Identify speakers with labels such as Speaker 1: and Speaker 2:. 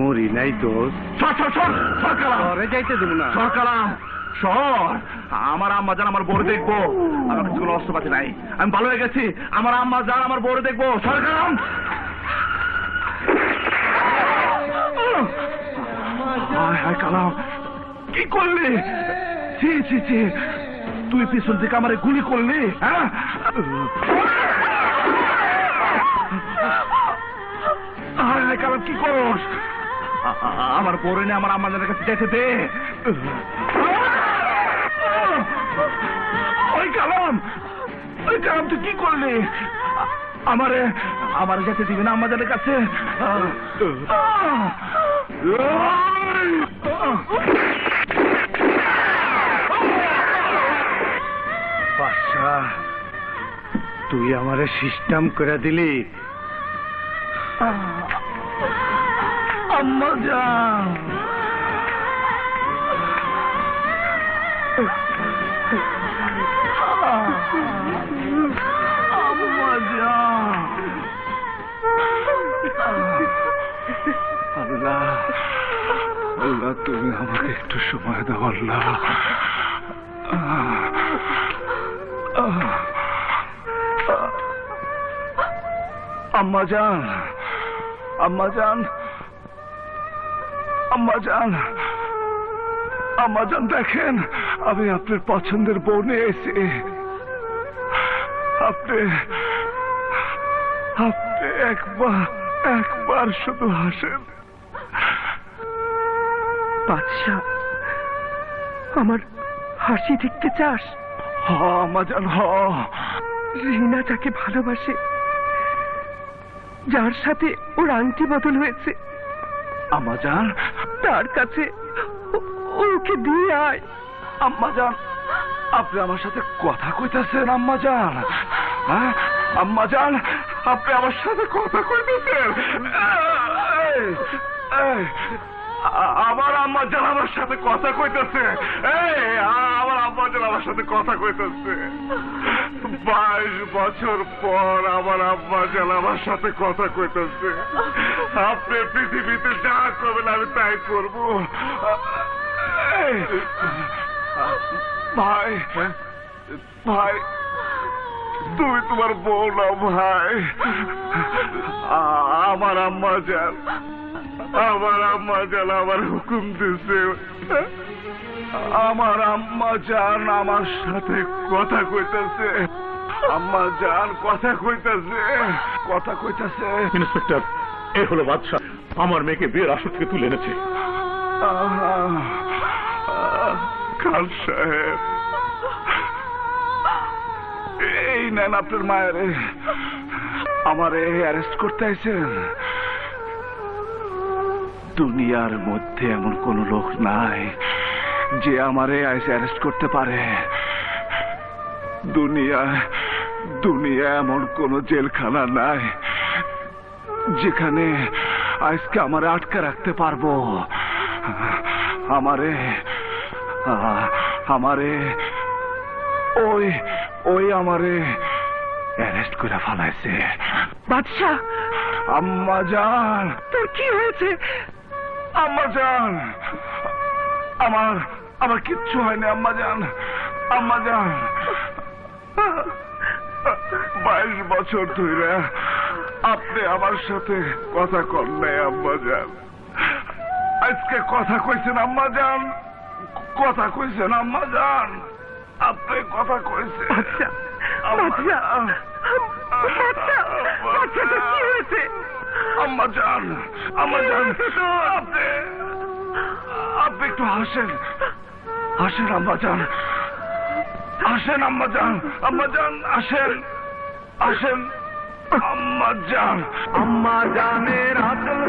Speaker 1: মরি নাই দোষ ঘরে যাইতে দেবো না।
Speaker 2: সর আমার আম্মা জান আমার বড় দেখব। আমার কাছে কোনো অস্ত্রপাতি নাই। আমি ভালো হয়ে গেছি। আমার আম্মা জান আমার বড় দেখব। সর কালাম হায় কালাম কি করলি? ছি ছি ছি। তুই পিছন থেকে আমারে গুলি করলি হ্যাঁ? কালাম কি করস? আমার পরে নে আমার আম্মাদের কাছে যেতে দে। ওই কালাম ওই কালাম, তুই কি করলি? আমারে আমারে যেতে দিবি না আমাদের কাছে।
Speaker 1: তুই আমারে সিস্টেম করে দিলি।
Speaker 2: আম্মা যান আম্মা
Speaker 1: আল্লাহ তুমি আমাকে একটু সময় দাও আল্লাহ।
Speaker 2: আম্মা যান আম্মা যান আম্মা যান আম্মা যান দেখেন
Speaker 1: আমি আপনার পছন্দের বউ নিয়ে এসে আপনি আপনি একবার একবার শুধু হাসেন।
Speaker 3: বাদশা আমার হাসি দেখতে চাস?
Speaker 1: হ আম্মা হ।
Speaker 3: রিনা যাকে ভালোবাসে যার সাথে ওর আংটি বদল হয়েছে।
Speaker 2: আম্মা যান
Speaker 3: তার কাছে। ওকে দিয়ে আয়।
Speaker 2: আম্মা যান। আপনি আমার সাথে কথা কইতেছেন, আম্মা যান। হ্যাঁ? আম্মা যান, আপনি আমার সাথে কথা কইতেছেন। আমার আম্মা যান আমার সাথে কথা কইতেছে। এই, আমার আম্মা যান আমার সাথে কথা কইতেছে। বাইশ বছর পর আমার আম্মা যান আমার সাথে কথা কইতেছে। আপনি পৃথিবীতে যা করবেন আমি তাই করব। ভাই ভাই, তুমি তোমার বউ না, ভাই। আমার আম্মা যান আমার আম্মা যান আমার হুকুম দিছে আমার আম্মা যান আমার সাথে কথা কইতেছে। আম্মা যান কথা কইতেছে। কথা কইতেছে।
Speaker 4: ইন্সপেক্টর এ হলো বাদশাহ। আমার মেয়েকে বিয়ের আসর থেকে তুলে এনেছে।
Speaker 2: খান সাহেব। এই নেন আপনার মায়ের। আমারে অ্যারেস্ট করতে আইছেন। দুনিয়ার মধ্যে এমন কোন লোক নাই যে আমারে আইসে অ্যারেস্ট করতে পারে। দুনিয়া দুনিয়া এমন কোন জেলখানা নাই যেখানে আজকে আমারে আটকে রাখতে পারব। আমারে আমারে ওই ওই আমারে অ্যারেস্ট করে ফেলাইছে।
Speaker 3: বাদশা
Speaker 2: আম্মা জান!
Speaker 3: তোর কি হয়েছে?
Speaker 2: আম্মা জান আমার আমার কিচ্ছু হয়নি আম্মা জান আম্মা জান বাইশ বছর ধরে আপনি আমার সাথে কথা কর নাই আম্মা জান আজকে কথা কইছেন আম্মা জান কথা কইছেন আম্মা জান আপনি কথা কইছেন।
Speaker 3: বাদশা বাদশা বাচ্চা বাচ্চা তোর কি হয়েছে
Speaker 2: আম্মা জান আম্মা জান আপনি আপনি একটু হাসেন হাসেন আম্মা জান আসেন আম্মা জান আম্মা জান আসেন আসেন আম্মা জান
Speaker 1: আম্মা জানের আচল